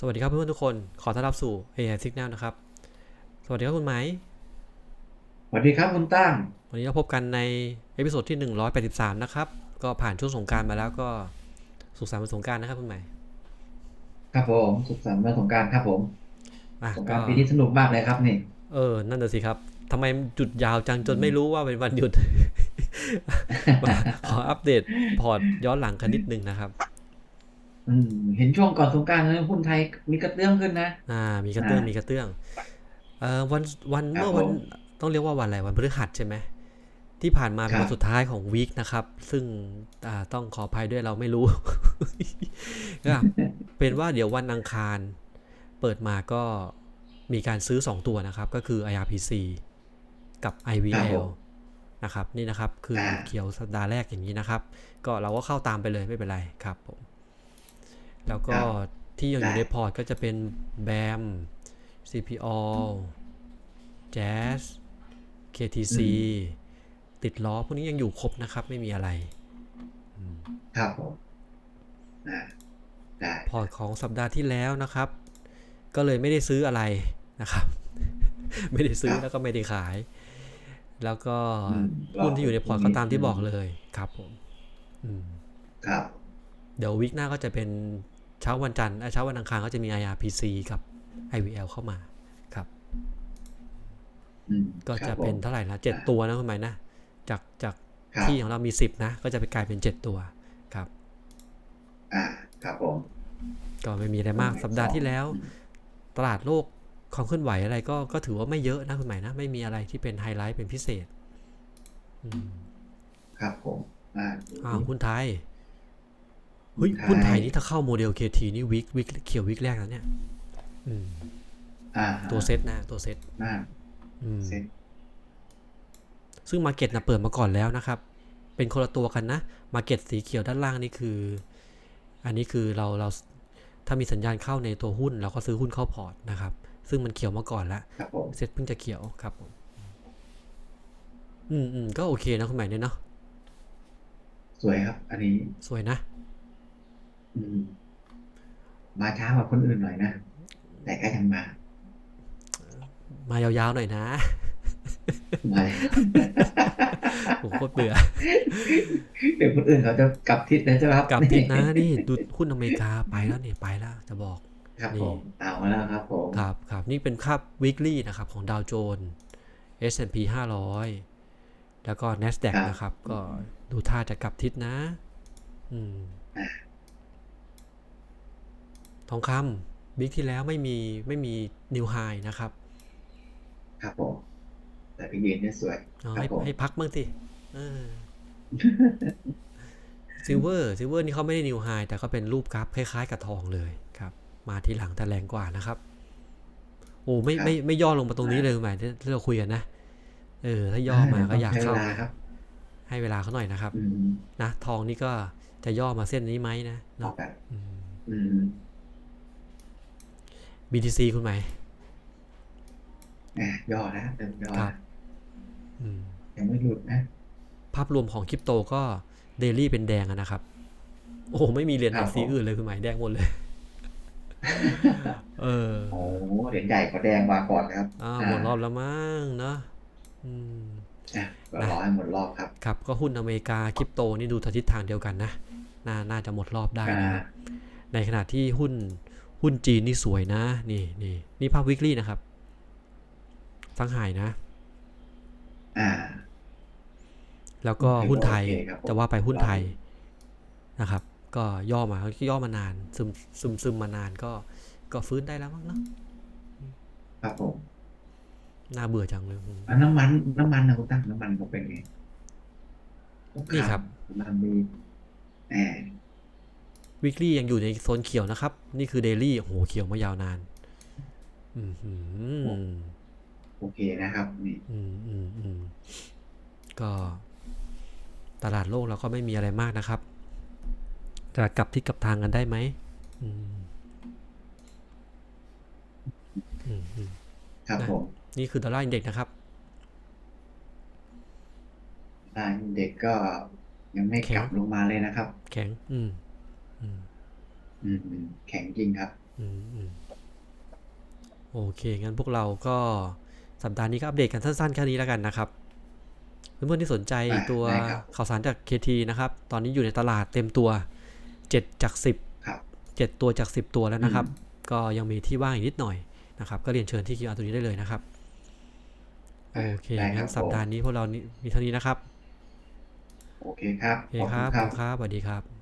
สวัสดีครับเพื่อนๆทุกคน ขอต้อนรับสู่ AI Signal นะครับ สวัสดีครับคุณไหม สวัสดีครับคุณตั้ง วันนี้เราพบกันในเอพิโซดที่ 183 นะครับ ก็ผ่านช่วงสงกรารมาแล้วก็สุขสันต์วันสงกรารนะครับคุณไหม ครับผม สุขสันต์วันสงกรารครับผมอะสงกก็รารปีนี้สนุกมากเลยครับนี่ เออ นั่นน่ะสิครับทำไมจุดยาวจังจนไม่รู้ว่าเป็นวันหยุดมาขออัปเดตพอร์ตย้อนหลังกันนิดนึงนะครับ อืมเห็นช่วงก่อนสงกรารนะหุ้นไทยมีกระเตื้องขึ้นนะ อ่า มีกระเตื้องอ่ามีมีกระเตื้อง เอ่อวันวันครับเมื่อวันผมต้องเรียกว่าวันอะไรวันพฤหัสใช่ไหมที่ผ่านมาเป็นครับวันสุดท้ายของวีคนะครับ ซึ่งอ่าต้องขออภัยด้วยเราไม่รู้ก็เป็นว่าเดี๋ยววันอังคาร เปิดมาก็มีการซื้อ 2 ตัวนะครับ ก็คือ IRPC กับครับผ IVL มนะครับ นี่นะครับ คืออ่าเขียวสัปดาห์แรกอย่างนี้นะครับ ก็เราก็เข้าตามไปเลยไม่เป็นไรครับผม แล้วก็ครับที่ยังอยู่ได้ในพอร์ตก็จะเป็น BAM CPO Jazz KTC ติดล้อพวกนี้ยังอยู่ครบนะครับ ไม่มีอะไรครับผมอ่าได้พอร์ตของสัปดาห์ที่แล้วนะครับ ก็เลยไม่ได้ซื้ออะไรนะครับ ไม่ได้ซื้อแล้วก็ไม่ได้ขาย แล้วก็อืมหุ้นที่อยู่ในพอร์ตก็ตามที่บอกเลยครับผมอืมครับ เดี๋ยววิกหน้าก็จะเป็น เช้าวันจันทร์เอ้ยเช้าวันอังคารก็จะมี IRPC กับ IVL เข้ามาครับอืมก็คจะรับผมเป็นเท่าไหร่นะเจ็ดตัวนะคุณหมายนะ จากจากครับที่ของเรามีสิบนะ ก็จะไปกลายเป็นเจ็ดตัวครับ อ่าครับผมก็ไม่มีอะไรมากหนึ่งสัปดาห์ที่สองแล้ว ตลาดโลกความเคลื่อนไหวอะไรก็ก็ถือว่าไม่เยอะนะคุณหมายนะ ไม่มีอะไรที่เป็นไฮไลท์เป็นพิเศษอืมครับผมอ่าอ้าวหุ้นไทย เฮ้ยหุ้หุ้นนไทไทยยนี่ถ้าเข้าโมเดล KT นี่วิกวิกเขียววิกแรกแล้วเนี่ยอืมอ่าตัวเซตนะตัวเซตน่าอืมเซ็ตซึ่งมาเก็ตนะเปิดมาก่อนแล้วนะครับ เป็นคนละตัวกันนะมาเก็ตสีเขียวด้านล่างนี่คือ อันนี้คือเราเราถ้ามีสัญญาณเข้าในตัวหุ้นเราก็ซื้อหุ้นเข้าพอร์ตนะครับ ซึ่งมันเขียวมาก่อนแล้วครับผมเซ็ตเพิ่งจะเขียวครับผมอืมอืมก็โอเคนะคุณหมายเนี่ยเนาะสวยครับ อันนี้สวยนะอื มมาช้ากว่าคนอื่นหน่อยนะ แต่ก็ยังมา มายาวๆหน่อยนะมาผมโคตรเบื่อ เดี๋ยวคนอื่นเขาจะกลับทิศนะใช่ไหมครับ กลับทิศนะนี่ดูหุ้นอเมริกาไปแล้วเนี่ยไปแล้วจะบอก ครับนี่ผมเอามาแล้วครับผม ครับครับนี่เป็นค่า weekly นะครับ ของดาวโจนส์ S&P 500 แล้วก็ NASDAQ นะครับ ก็ดูท่าจะกลับทิศนะ อืม ทองคำบิ๊กที่แล้วไม่มีไม่มีนิวไฮนะครับ ครับผม แต่พี่ยืนเนี่ยสวยเอาครับให้ผมให้พักบ้างสิซิลเวอร์ซิลเวอร์นี่เขาไม่ได้นิวไฮแต่ก็เป็นรูปกราฟคล้ายๆ กับทองเลยครับ มาทีหลังแต่แรงกว่านะครับ โอ้ไม่ไม่ไม่ย่อลงมาตรงนี้เลยหมายที่เราคุยกันนะเออ ถ้าย่อมาก็อยากใช้เข้าเวลาครับให้เวลาเขาหน่อยนะครับอืมนะทองนี่ก็จะย่อมาเส้นนี้ไหมนะออเนาะกแบบอืมอืม BTC คุณไหมแหมย่อนะเติมย่อครับนะอืมยังไม่หลุดนะ ภาพรวมของคริปโตก็เดลี่เป็นแดงอะนะครับ โอ้โหไม่มีเหรียญไหนสีอื่นเลยคุณหมายแดงหมดเลย เออโอ้เหรียญใหญ่กว่าแดงมาก่อนครับอ้าวหมดรอบแล้วมั้งเนาะอืมอะก็รอให้หมดรอบครับ ครับ ก็หุ้นอเมริกาคริปโตนี่ดูทิศทางเดียวกันนะ น่า น่าจะหมดรอบได้อ่านะครับในขณะที่หุ้น หุ้นจีนนี่สวยนะ นี่นี่นี่ภาพวิกฤตนะครับทั้งหายนะอ่าแล้วก็ถือว่าหุ้นไทยโอเคครับผมจะว่าไปหุ้นไทยรอนะครับ ก็ย่อมาย่อมานาน ซึมซึมซึมมานานก็ก็ฟื้นได้แล้วมั้งเนาะครับผมน่าเบื่อจังเลยอืมอะน้ำมัน น้ำมันนะคุณตั้งน้ำมันก็เป็นไงนี่ครับน้ำมันมีแหม วิกฤตยังอยู่ในโซนเขียวนะครับ นี่คือเดลี่โอ้โหเขียวมายาวนานอืมอืมโอเคนะครับนี่อืมอืมอืมก็ตลาดโลกเราก็ไม่มีอะไรมากนะครับ จะกลับที่กลับทางกันได้ไหมอืมอืมอืมครับนะผมนี่คือดอลลาร์อินเด็กซ์นะครับร้านเด็กก็ยังไม่แข็งกลับลงมาเลยนะครับ แข็ง อืม อืมอืมแข็งจริงครับอืมอืมโอเค งั้นพวกเราก็สัปดาห์นี้ก็อัปเดตกันสั้นๆแค่นี้แล้วกันนะครับ เพื่อนๆที่สนใจอะตัวได้ครับข่าวสารจาก KT นะครับ ตอนนี้อยู่ในตลาดเต็มตัว7จาก10ครับ7ตัวจาก 10 ตัวแล้วนะครับอืมก็ยังมีที่ว่างอีกนิดหน่อยนะครับ ก็เรียนเชิญที่ QR ตัวนี้ได้เลยนะครับ โอเคได้คงั้รันบสัปดาห์นี้พวกเรานี่มีเท่านี้นะครับ โอเคครับ โอเคขอบคคุรับณขคอบรับคุณครับสวัสดีครับ